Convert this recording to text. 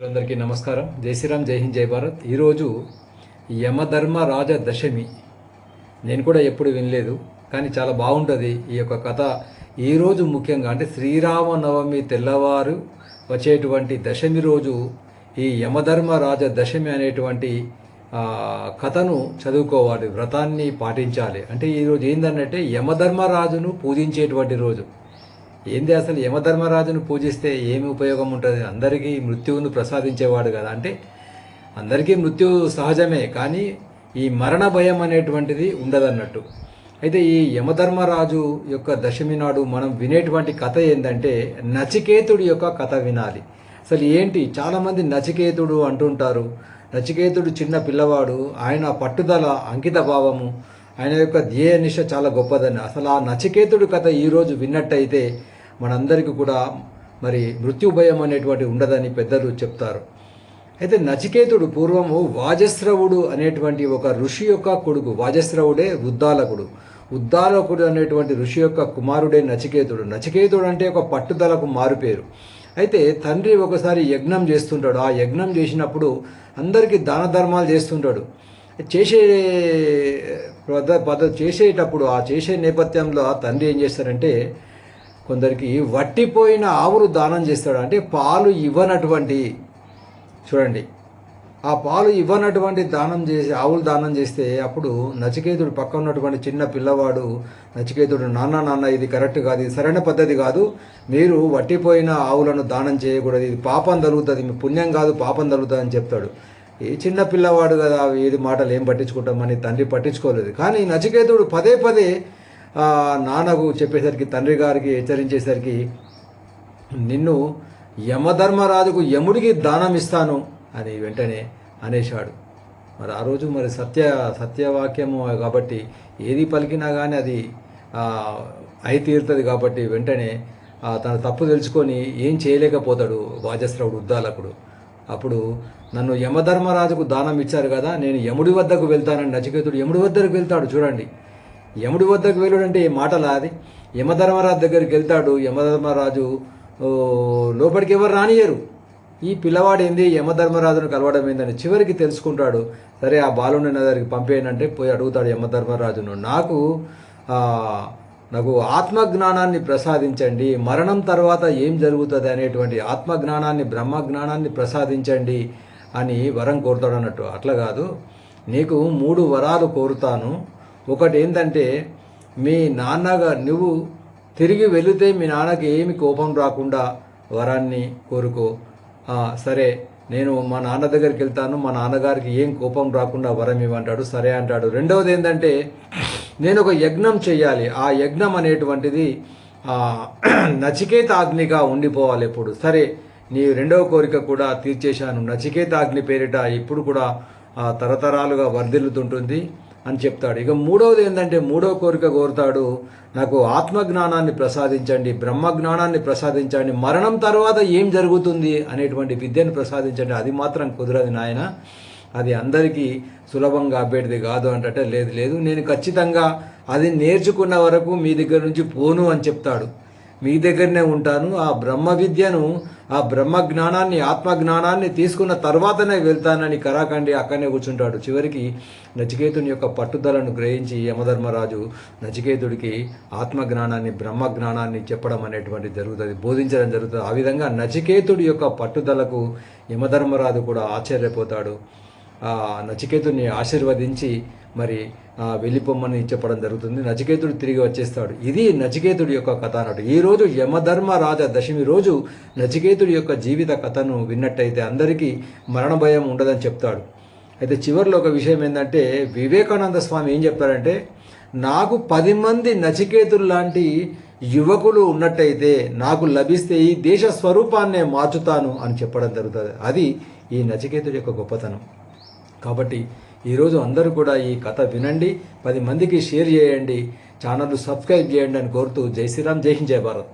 అందరికీ నమస్కారం. జై శ్రీరామ్ జై హింద్ జై భారత్. ఈరోజు యమధర్మ రాజ దశమి నేను కూడా ఎప్పుడు వినలేదు కానీ చాలా బాగుంటుంది ఈ యొక్క కథ. ఈరోజు ముఖ్యంగా అంటే శ్రీరామనవమి తెల్లవారు వచ్చేటువంటి దశమి రోజు ఈ యమధర్మ రాజ దశమి అనేటువంటి కథను చదువుకోవాలి వ్రతాన్ని పాటించాలి. అంటే ఈరోజు ఏంటంటే యమధర్మరాజును పూజించేటువంటి రోజు. ఏంది అసలు యమధర్మరాజును పూజిస్తే ఏమి ఉపయోగం ఉంటుంది? అందరికీ మృత్యువును ప్రసాదించేవాడు కదా. అంటే అందరికీ మృత్యు సహజమే కానీ ఈ మరణ భయం అనేటువంటిది ఉండదన్నట్టు. అయితే ఈ యమధర్మరాజు యొక్క దశమి నాడు మనం వినేటువంటి కథ ఏంటంటే నచికేతుడి యొక్క కథ వినాలి. అసలు ఏంటి? చాలామంది నచికేతుడు అంటుంటారు. నచికేతుడు చిన్న పిల్లవాడు ఆయన పట్టుదల అంకిత భావము ఆయన యొక్క ధ్యేయ నిష్ట చాలా గొప్పదని. అసలు ఆ నచికేతుడు కథ ఈరోజు విన్నట్టయితే మనందరికీ కూడా మరి మృత్యు భయం అనేటువంటి ఉండదని పెద్దలు చెప్తారు. అయితే నచికేతుడు పూర్వము వాజస్రవుడు అనేటువంటి ఒక ఋషి యొక్క కొడుకు వాజస్రవుడే ఉద్దాలకుడు. ఉద్దాలకుడు అనేటువంటి ఋషి యొక్క కుమారుడే నచికేతుడు. నచికేతుడు అంటే ఒక పట్టుదలకు మారుపేరు అయితే తండ్రి ఒకసారి యజ్ఞం చేస్తుంటాడు. ఆ యజ్ఞం చేసినప్పుడు అందరికీ దాన ధర్మాలు చేస్తుంటాడు. చేసే పద పద చేసేటప్పుడు ఆ చేసే నేపథ్యంలో ఆ తండ్రి ఏం చేస్తారంటే కొందరికి వట్టిపోయిన ఆవులు దానం చేస్తాడు. అంటే పాలు ఇవ్వనటువంటి చూడండి ఆ పాలు ఇవ్వనటువంటి దానం చేసి ఆవులు దానం చేస్తే అప్పుడు నచికేతుడు పక్క ఉన్నటువంటి చిన్న పిల్లవాడు నచికేతుడు నాన్న నాన్న ఇది కరెక్ట్ కాదు ఇది సరైన పద్ధతి కాదు మీరు వట్టిపోయిన ఆవులను దానం చేయకూడదు ఇది పాపం తగులుతుంది మీ పుణ్యం కాదు పాపం తగులుతుంది అని చెప్తాడు. ఈ చిన్న పిల్లవాడు కదా ఏది మాటలు ఏం పట్టించుకుంటామని తండ్రి పట్టించుకోలేదు. కానీ నచికేతుడు పదే పదే నాన్నకు చెప్పేసరికి తండ్రి గారికి హెచ్చరించేసరికి నిన్ను యమధర్మరాజుకు యముడికి దానం ఇస్తాను అని వెంటనే అనేశాడు. మరి ఆ రోజు మరి సత్య సత్యవాక్యము కాబట్టి ఏది పలికినా కానీ అది అయి తీరుతుంది కాబట్టి వెంటనే తన తప్పు తెలుసుకొని ఏం చేయలేకపోతాడు వాజస్రవుడు ఉద్దాలకుడు. అప్పుడు నన్ను యమధర్మరాజుకు దానం ఇచ్చారు కదా నేను యముడి వద్దకు వెళ్తానని నచికేతుడు యముడి వద్దకు వెళ్తాడు చూడండి. యముడి వద్దకు వెళ్ళుడంటే ఏ మాటలా అది? యమధర్మరాజు దగ్గరికి వెళ్తాడు. యమధర్మరాజు లోపలికి ఎవరు రానియరు ఈ పిల్లవాడు ఏంది? యమధర్మరాజును కలవడం ఏందని చివరికి తెలుసుకుంటాడు. సరే ఆ బాలుని నా దగ్గరికి పంపేయనంటే పోయి అడుగుతాడు యమధర్మరాజును నాకు నాకు ఆత్మజ్ఞానాన్ని ప్రసాదించండి. మరణం తర్వాత ఏం జరుగుతుంది అనేటువంటి ఆత్మజ్ఞానాన్ని బ్రహ్మజ్ఞానాన్ని ప్రసాదించండి అని వరం కోరుతాడు అన్నట్టు. అట్లా కాదు. నీకు మూడు వరాలు కోరుతాను. ఒకటి ఏంటంటే మీ నాన్నగా నువ్వు తిరిగి వెళితే మీ నాన్నకి ఏమి కోపం రాకుండా వరాన్ని కోరుకో. సరే నేను మా నాన్న దగ్గరికి వెళ్తాను మా నాన్నగారికి ఏం కోపం రాకుండా వరం ఇవ్వంటాడు సరే అంటాడు. రెండవది ఏంటంటే నేను ఒక యజ్ఞం చేయాలి ఆ యజ్ఞం అనేటువంటిది నచికేతాగ్నిగా ఉండిపోవాలి ఎప్పుడు. సరే నీ రెండవ కోరిక కూడా తీర్చేశాను. నచికేతాగ్ని పేరిట ఇప్పుడు కూడా తరతరాలుగా వర్ధిల్లుతుంటుంది. అని చెప్తాడు. ఇక మూడవది ఏంటంటే మూడవ కోరిక కోరుతాడు నాకు ఆత్మజ్ఞానాన్ని ప్రసాదించండి బ్రహ్మజ్ఞానాన్ని ప్రసాదించండి మరణం తర్వాత ఏం జరుగుతుంది అనేటువంటి విద్యను ప్రసాదించండి. అది మాత్రం కుదరదు నాయన. అది అందరికీ సులభంగా అబ్బేటిది కాదు అంటే లేదు లేదు నేను ఖచ్చితంగా అది నేర్చుకున్న వరకు మీ దగ్గర నుంచి పోను అని చెప్తాడు. మీ దగ్గరనే ఉంటాను. ఆ బ్రహ్మ విద్యను ఆ బ్రహ్మ జ్ఞానాన్ని ఆత్మ జ్ఞానాన్ని తీసుకున్న తర్వాతనే వెళ్తానని కరాకండి అక్కడనే కూర్చుంటాడు. చివరికి నచికేతుని యొక్క పట్టుదలను గ్రహించి యమధర్మరాజు నచికేతుడికి ఆత్మ జ్ఞానాన్ని బ్రహ్మ జ్ఞానాన్ని చెప్పడం అనేటువంటి జరుగుతుంది బోధించడం జరుగుతుంది. ఆ విధంగా నచికేతుడి యొక్క పట్టుదలకు యమధర్మరాజు కూడా ఆశ్చర్యపోతాడు. ఆ నచికేతుడిని ఆశీర్వదించి మరి వెళ్ళిపోమ్మని చెప్పడం జరుగుతుంది. నచికేతుడు తిరిగి వచ్చేస్తాడు. ఇది నచికేతుడి యొక్క కథ అన్నట్టు. ఈ రోజు యమధర్మ రాజ దశమి రోజు నచికేతుడి యొక్క జీవిత కథను విన్నట్టయితే అందరికీ మరణ భయం ఉండదని చెప్తాడు. అయితే చివరిలో ఒక విషయం ఏంటంటే వివేకానంద స్వామి ఏం చెప్తారంటే నాకు పది మంది నచికేతులు లాంటి యువకులు ఉన్నట్టయితే నాకు లభిస్తే ఈ దేశ స్వరూపాన్నే మార్చుతాను అని చెప్పడం జరుగుతుంది. అది ఈ నచికేతుడి యొక్క గొప్పతనం. కాబట్టి ఈరోజు అందరూ కూడా ఈ కథ వినండి పది మందికి షేర్ చేయండి ఛానల్ సబ్స్క్రైబ్ చేయండి అని కోరుతూ జై శ్రీరామ్ జై హింద్ జై భారత్.